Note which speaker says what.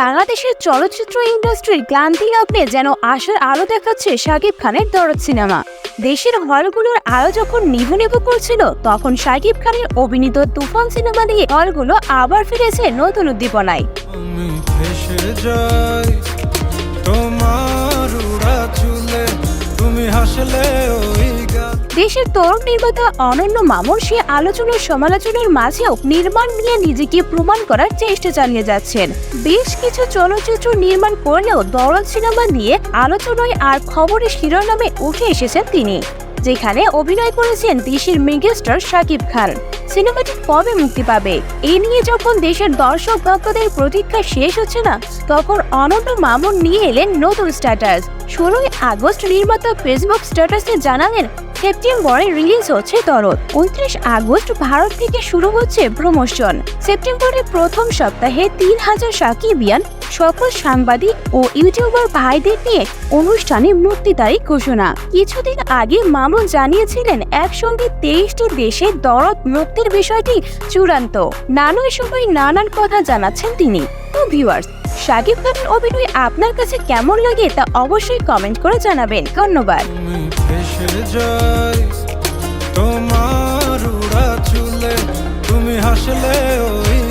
Speaker 1: বাংলাদেশের চলচ্চিত্র ইন্ডাস্ট্রির ক্লান্তি লগ্নে যেন আশার আলো দেখাচ্ছে শাকিব খানের দরদ সিনেমা। দেশের হলগুলোর আলো যখন নিভু নিভু করছিল তখন শাকিব খানের অভিনীত তুফান সিনেমা দিয়ে হলগুলো আবার ফিরেছে নতুন উদ্দীপনায়।
Speaker 2: তোমার চুলে তুমি হাসলে ওই
Speaker 1: দেশের তরুণ নির্মাতা অনন্য মামুন সে আলোচনার সমালোচনার মাঝেও নির্মাণ নিয়ে নিজেকে প্রমাণ করার চেষ্টা চালিয়ে যাচ্ছেন। বেশ কিছু চলচ্চিত্র নির্মাণ করলেও দরদ সিনেমা নিয়ে আলোচনায় আর খবরের শিরোনামে উঠে এসেছেন তিনি, যেখানে অভিনয় করেছেন দেশের মেগাস্টার শাকিব খান। সিনেমাটি কবে মুক্তি পাবে? এ নিয়ে যখন দেশের দর্শক ভক্তদের প্রতীক্ষা শেষ হচ্ছে না, তখন অনন্য মামুন নিয়ে এলেন নতুন স্ট্যাটাস ষোলোই আগস্ট নির্মাতা ফেসবুক স্ট্যাটাসে জানালেন সেপ্টেম্বরে রিলিজ হচ্ছে দরদ উনত্রিশ আগস্ট ভারত থেকে শুরু হচ্ছে প্রমোশন। সেপ্টেম্বরের প্রথম সপ্তাহে তিন হাজার সাকিবিয়ান সকল সাংবাদিক ও ইউটিউবার ভাইদের নিয়ে অনুষ্ঠানে মুক্তি তারিখ ঘোষণা। কিছুদিন আগে মামুন জানিয়েছিলেন, একসঙ্গে তেইশটি দেশে দরদ মুক্তির বিষয়টি চূড়ান্ত। নানান সময় নানান কথা জানাচ্ছেন তিনি। ভিউয়ার্স শাকিব খানের অভিনয় আপনার কাছে কেমন লাগে তা অবশ্যই কমেন্ট করে জানাবেন। ধন্যবাদ।
Speaker 2: তোমার চুলে তুমি হাসলে ওই